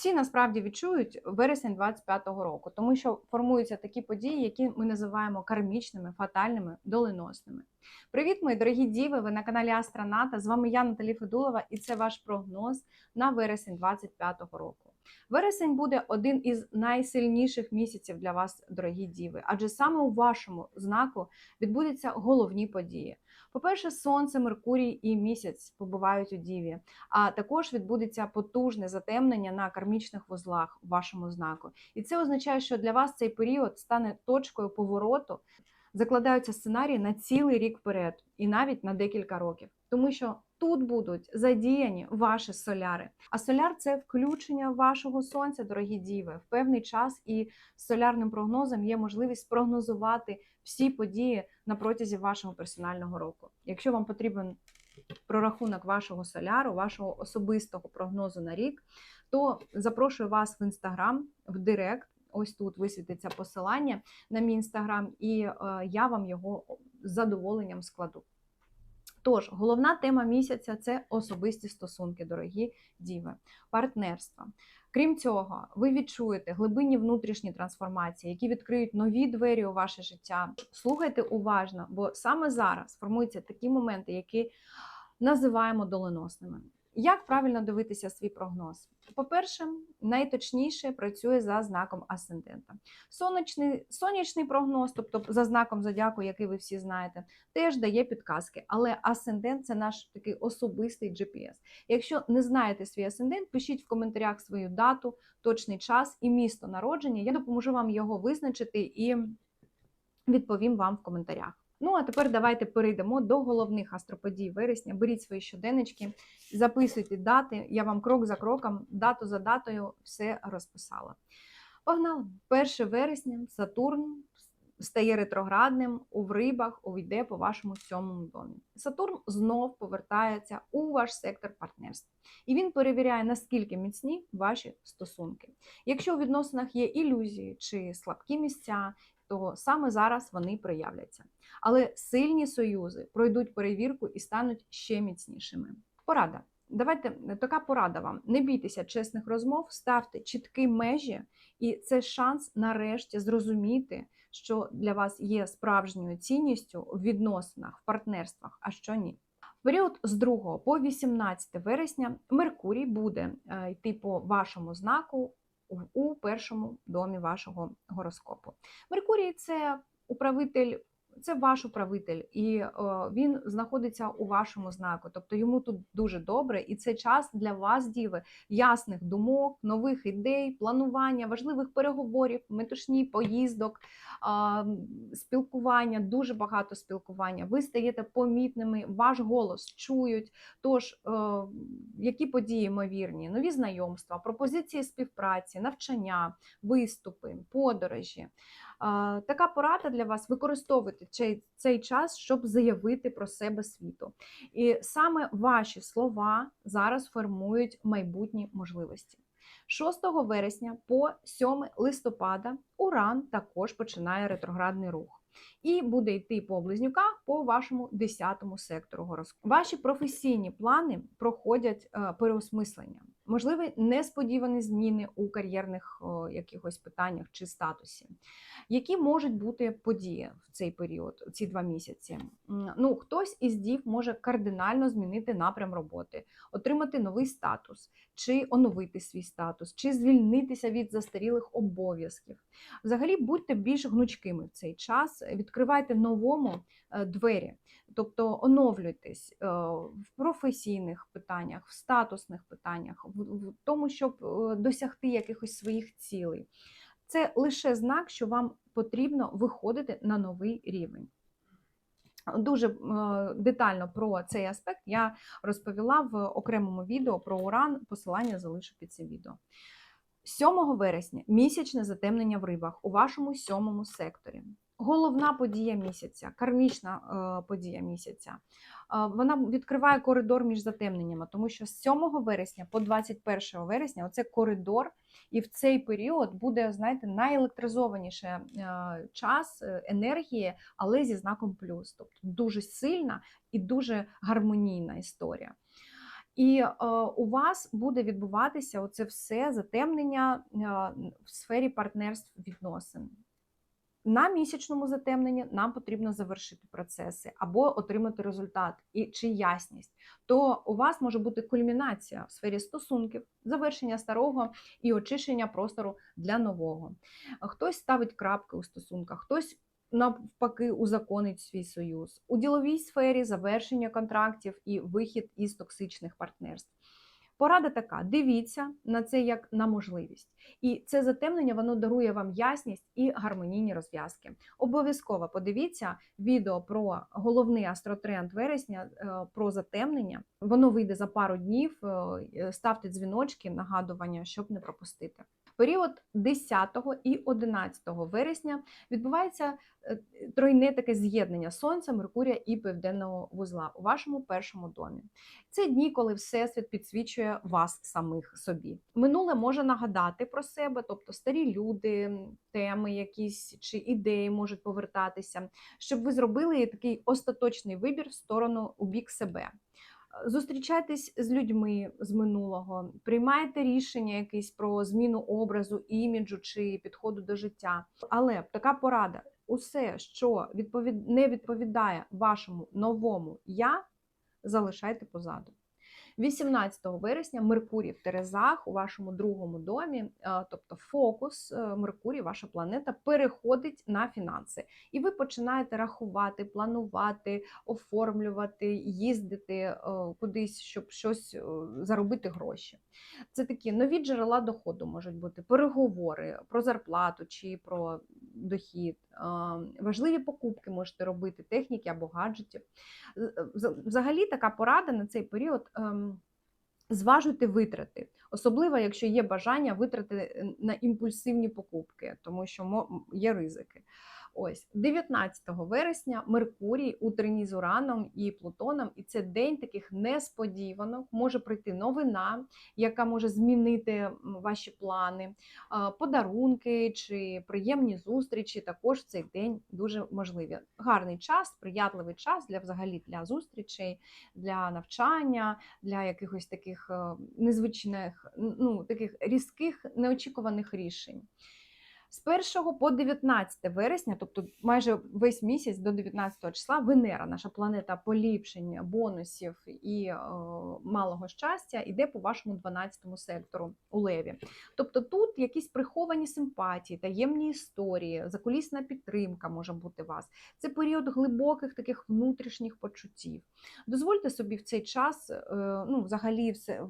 всі насправді відчують вересень 25-го року, тому що формуються такі події, які ми називаємо кармічними, фатальними, доленосними. Привіт, мої дорогі діви! Ви на каналі Астроната. З вами я Наталі Федулова, і це ваш прогноз на вересень 25-го року. Вересень буде один із найсильніших місяців для вас, дорогі діви, адже саме у вашому знаку відбудуться головні події. По-перше, сонце, Меркурій і місяць побувають у Діві, а також відбудеться потужне затемнення на кармічних вузлах у вашому знаку. І це означає, що для вас цей період стане точкою повороту. Закладаються сценарії на цілий рік вперед, і навіть на декілька років, тому що тут будуть задіяні ваші соляри. А соляр це включення вашого сонця, дорогі діви, в певний час. І солярним прогнозом є можливість спрогнозувати всі події на протязі вашого персонального року. Якщо вам потрібен прорахунок вашого соляру, вашого особистого прогнозу на рік, то запрошую вас в інстаграм, в Директ. Ось тут висвітиться посилання на мій інстаграм, і е, я вам його з задоволенням складу. Тож, головна тема місяця це особисті стосунки, дорогі діви, партнерства. Крім цього, ви відчуєте глибинні внутрішні трансформації, які відкриють нові двері у ваше життя. Слухайте уважно, бо саме зараз формуються такі моменти, які називаємо доленосними. Як правильно дивитися свій прогноз? По-перше, найточніше працює за знаком асцендента. Сонячний сонячний прогноз, тобто за знаком зодіаку, який ви всі знаєте, теж дає підказки. Але асцендент це наш такий особистий GPS. Якщо не знаєте свій асцендент, пишіть в коментарях свою дату, точний час і місто народження. Я допоможу вам його визначити і відповім вам в коментарях. Ну, а тепер давайте перейдемо до головних астроподій вересня. Беріть свої щоденнички, записуйте дати. Я вам крок за кроком, дату за датою все розписала. Погнали! 1 вересня Сатурн стає ретроградним у рибах, увійде по вашому сьомому домі. Сатурн знов повертається у ваш сектор партнерства. І він перевіряє, наскільки міцні ваші стосунки. Якщо у відносинах є ілюзії чи слабкі місця, то саме зараз вони проявляться. Але сильні союзи пройдуть перевірку і стануть ще міцнішими. Порада. Давайте така порада вам. Не бійтеся чесних розмов, ставте чіткі межі, і це шанс нарешті зрозуміти, що для вас є справжньою цінністю в відносинах, в партнерствах, а що ні. В період з 2 по 18 вересня Меркурій буде е, йти по вашому знаку у першому домі вашого гороскопу. Меркурій це управитель. Це ваш управитель, і о, він знаходиться у вашому знаку. Тобто йому тут дуже добре, і це час для вас, діви, ясних думок, нових ідей, планування, важливих переговорів, метушні поїздок, спілкування, дуже багато спілкування. Ви стаєте помітними, ваш голос чують. Тож, о, які події ймовірні, нові знайомства, пропозиції співпраці, навчання, виступи, подорожі. Така порада для вас використовуйте цей, цей час, щоб заявити про себе світу. І саме ваші слова зараз формують майбутні можливості. 6 вересня по 7 листопада Уран також починає ретроградний рух. І буде йти по близнюках по вашому 10 сектору гороскопу. Ваші професійні плани проходять е, переосмислення можливі несподівані зміни у кар'єрних якихось питаннях чи статусі. Які можуть бути події в цей період, ці два місяці? Ну, Хтось із дів може кардинально змінити напрям роботи, отримати новий статус, чи оновити свій статус, чи звільнитися від застарілих обов'язків. Взагалі, будьте більш гнучкими в цей час, відкривайте новому е, двері. Тобто оновлюйтесь е, в професійних питаннях, в статусних питаннях, в тому, щоб е, досягти якихось своїх цілей. Це лише знак, що вам потрібно виходити на новий рівень. Дуже е, детально про цей аспект я розповіла в окремому відео про уран. Посилання залишу під цим відео. 7 вересня місячне затемнення в рибах у вашому сьомому секторі. Головна подія місяця, кармічна е, подія місяця. Е, вона відкриває коридор між затемненнями, тому що з 7 вересня по 21 вересня оце коридор, і в цей період буде, знаєте, найелектризованіше е, час енергії, але зі знаком плюс. Тобто дуже сильна і дуже гармонійна історія. І у вас буде відбуватися оце все затемнення в сфері партнерств відносин. На місячному затемненні нам потрібно завершити процеси або отримати результат і чи ясність. То у вас може бути кульмінація в сфері стосунків, завершення старого і очищення простору для нового. Хтось ставить крапки у стосунках, хтось навпаки узаконить свій союз. У діловій сфері завершення контрактів і вихід із токсичних партнерств. Порада така: дивіться на це як на можливість. І це затемнення воно дарує вам ясність і гармонійні розв'язки. Обов'язково подивіться відео про головний астротренд вересня е, про затемнення. Воно вийде за пару днів. е, Ставте дзвіночки, нагадування, щоб не пропустити. Період 10 і 11 вересня відбувається е, тройне таке з'єднання Сонця, Меркурія і Південного вузла у вашому першому домі. Це дні, коли Всесвіт підсвічує вас самих собі. Минуле може нагадати про себе, тобто старі люди, теми якісь чи ідеї можуть повертатися, щоб ви зробили такий остаточний вибір в сторону у бік себе. Зустрічайтесь з людьми з минулого, приймайте рішення якісь про зміну образу, іміджу чи підходу до життя. Але така порада: усе, що відповід... не відповідає вашому новому я, залишайте позаду. 18 вересня Меркурій в Терезах у вашому другому домі, е, тобто фокус е, Меркурій, ваша планета, переходить на фінанси. І ви починаєте рахувати, планувати, оформлювати, їздити е, кудись, щоб щось заробити гроші. Це такі нові джерела доходу можуть бути, переговори про зарплату чи про дохід. Важливі покупки можете робити, техніки або гаджетів. Взагалі така порада на цей період. ем, Зважуйте витрати, особливо, якщо є бажання витрати на імпульсивні покупки, тому що є ризики. Ось 19 вересня Меркурій у трині з Ураном і Плутоном, і це день таких несподіванок. Може прийти новина, яка може змінити ваші плани, подарунки чи приємні зустрічі. Також в цей день дуже можливі. Гарний час, сприятливий час для взагалі для зустрічей, для навчання, для якихось таких е, незвичних, ну таких різких неочікуваних рішень. З 1 по 19 вересня, тобто майже весь місяць до 19 числа, Венера, наша планета поліпшення, бонусів і е, малого щастя, йде по вашому 12 сектору у Леві. Тобто тут якісь приховані симпатії, таємні історії, закулісна підтримка може бути вас. Це період глибоких таких внутрішніх почуттів. Дозвольте собі в цей час е, ну, взагалі все,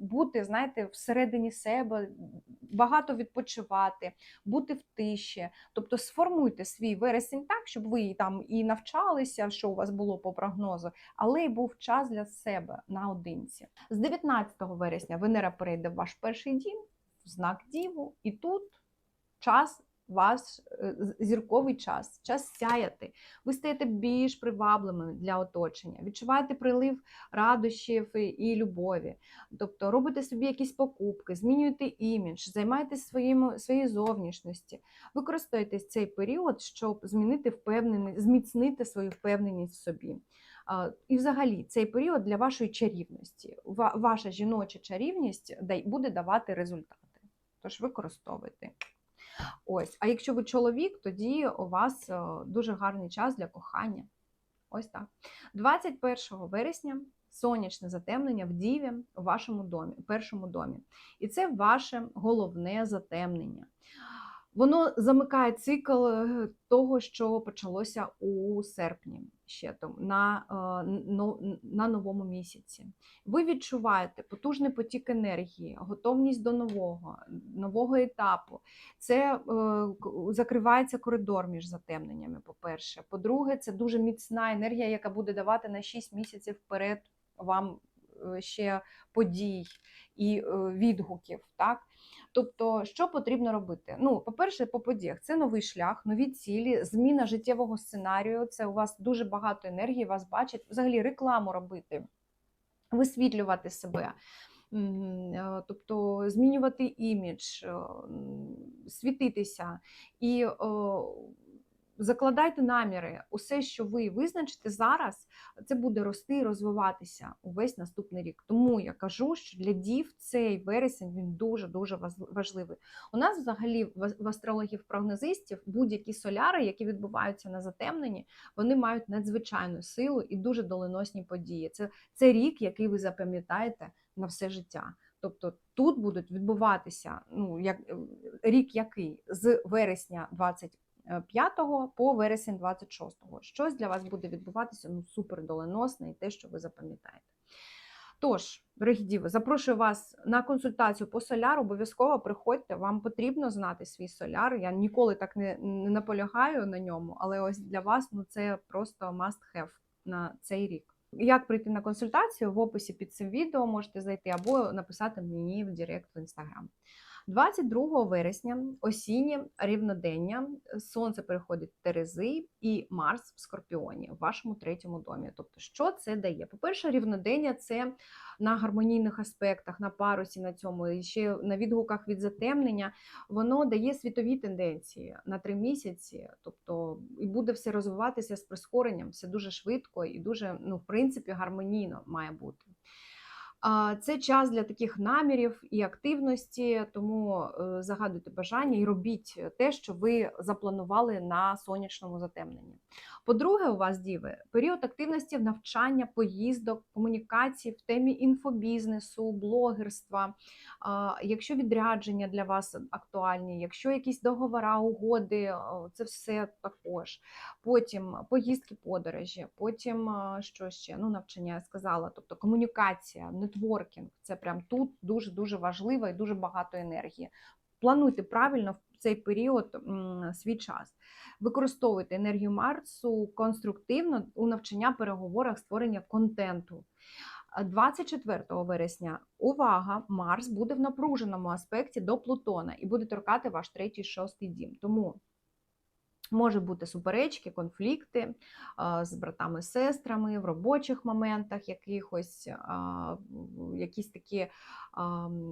бути, знаєте, всередині себе, багато відпочивати. бути в тиші. Тобто сформуйте свій вересень так, щоб ви там і навчалися, що у вас було по прогнозу, але й був час для себе наодинці. З 19 вересня Венера перейде в ваш перший дім, в знак Діву, і тут час ваш е, зірковий час, час сяяти. Ви стаєте більш привабливими для оточення, відчуваєте прилив радощів і любові. Тобто робите собі якісь покупки, змінюєте імідж, займаєтесь своїм, своєю зовнішності, використовуйте цей період, щоб змінити впевненість, зміцнити свою впевненість в собі. І, взагалі, цей період для вашої чарівності, ваша жіноча чарівність буде давати результати. Тож використовуйте. Ось, а якщо ви чоловік, тоді у вас е, дуже гарний час для кохання. Ось так. 21 вересня сонячне затемнення в Діві у вашому домі, першому домі. І це ваше головне затемнення. Воно замикає цикл е, того, що почалося у серпні ще там на е, на новому місяці. Ви відчуваєте потужний потік енергії, готовність до нового, нового етапу. Це е, закривається коридор між затемненнями. По-перше, по-друге, це дуже міцна енергія, яка буде давати на 6 місяців вперед вам ще подій і відгуків. так? Тобто, що потрібно робити? Ну, по-перше, по подіях це новий шлях, нові цілі, зміна життєвого сценарію. Це у вас дуже багато енергії, вас бачать, взагалі рекламу робити, висвітлювати себе. Е, тобто змінювати імідж, е, світитися і закладайте наміри. Усе, що ви визначите зараз, це буде рости і розвиватися увесь наступний рік. Тому я кажу, що для дів цей вересень він дуже дуже важливий. У нас взагалі в астрологів прогнозистів будь-які соляри, які відбуваються на затемненні, вони мають надзвичайну силу і дуже доленосні події. Це, Це рік, який ви запам'ятаєте на все життя. Тобто тут будуть відбуватися ну як рік, який з вересня 25 по вересень 26. Щось для вас буде відбуватися ну супер доленосне і те, що ви запам'ятаєте. Тож, дорогі діви, запрошую вас на консультацію по соляру. Обов'язково приходьте, вам потрібно знати свій соляр. Я ніколи так не, не наполягаю на ньому, але ось для вас ну це просто must have на цей рік. Як прийти на консультацію в описі під цим відео можете зайти або написати мені в Директ в інстаграм. 22 вересня осіннє рівнодення, сонце переходить в Терези і Марс в Скорпіоні в вашому третьому домі. Тобто, що це дає? По-перше, рівнодення це на гармонійних аспектах, на парусі на цьому, і ще на відгуках від затемнення, воно дає світові тенденції на три місяці. Тобто, і буде все розвиватися з прискоренням, все дуже швидко і дуже, ну, в принципі, гармонійно має бути. Це час для таких намірів і активності, тому е, загадуйте бажання і робіть те, що ви запланували на сонячному затемненні. По-друге, у вас діви період активності навчання, поїздок, комунікації в темі інфобізнесу, блогерства. Якщо відрядження для вас актуальні, якщо якісь договори, угоди, це все також. Потім поїздки, подорожі, потім що ще ну навчання я сказала, тобто комунікація, нетворкінг це прям тут дуже дуже важливо і дуже багато енергії. Плануйте правильно в цей період свій час. Використовуйте енергію Марсу конструктивно у навчання, переговорах, створення контенту. 24 вересня увага, Марс буде в напруженому аспекті до Плутона і буде торкати ваш третій шостий дім. Тому Може бути суперечки, конфлікти з братами, сестрами в робочих моментах, якихось якісь такі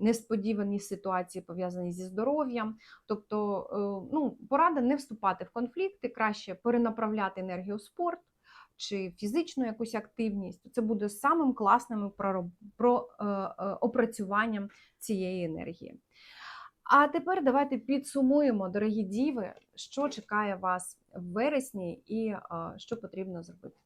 несподівані ситуації пов'язані зі здоров'ям. Тобто, е, ну, порада не вступати в конфлікти, краще перенаправляти енергію в спорт чи фізичну якусь активність. Це буде самим класним про, е, е, опрацюванням цієї енергії. А тепер давайте підсумуємо, дорогі діви, що чекає вас в вересні і що потрібно зробити.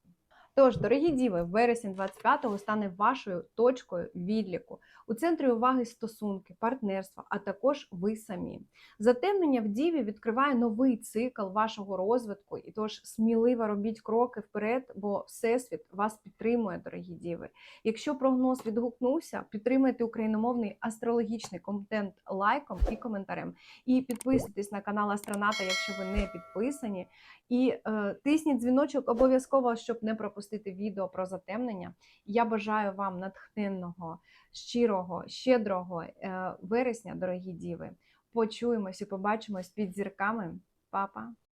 Тож, дорогі діви, вересень 25-го стане вашою точкою відліку. У центрі уваги стосунки, партнерства, а також ви самі. Затемнення в діві відкриває новий цикл вашого розвитку, і тож сміливо робіть кроки вперед, бо Всесвіт вас підтримує, дорогі діви. Якщо прогноз відгукнувся, підтримайте україномовний астрологічний контент лайком і коментарем. І підписуйтесь на канал Астроната, якщо ви не підписані. І е, тисніть дзвіночок обов'язково, щоб не пропустити відео про затемнення. Я бажаю вам натхненного, щирого, щедрого е, вересня, дорогі діви. Почуємось і побачимось під зірками. Па-па!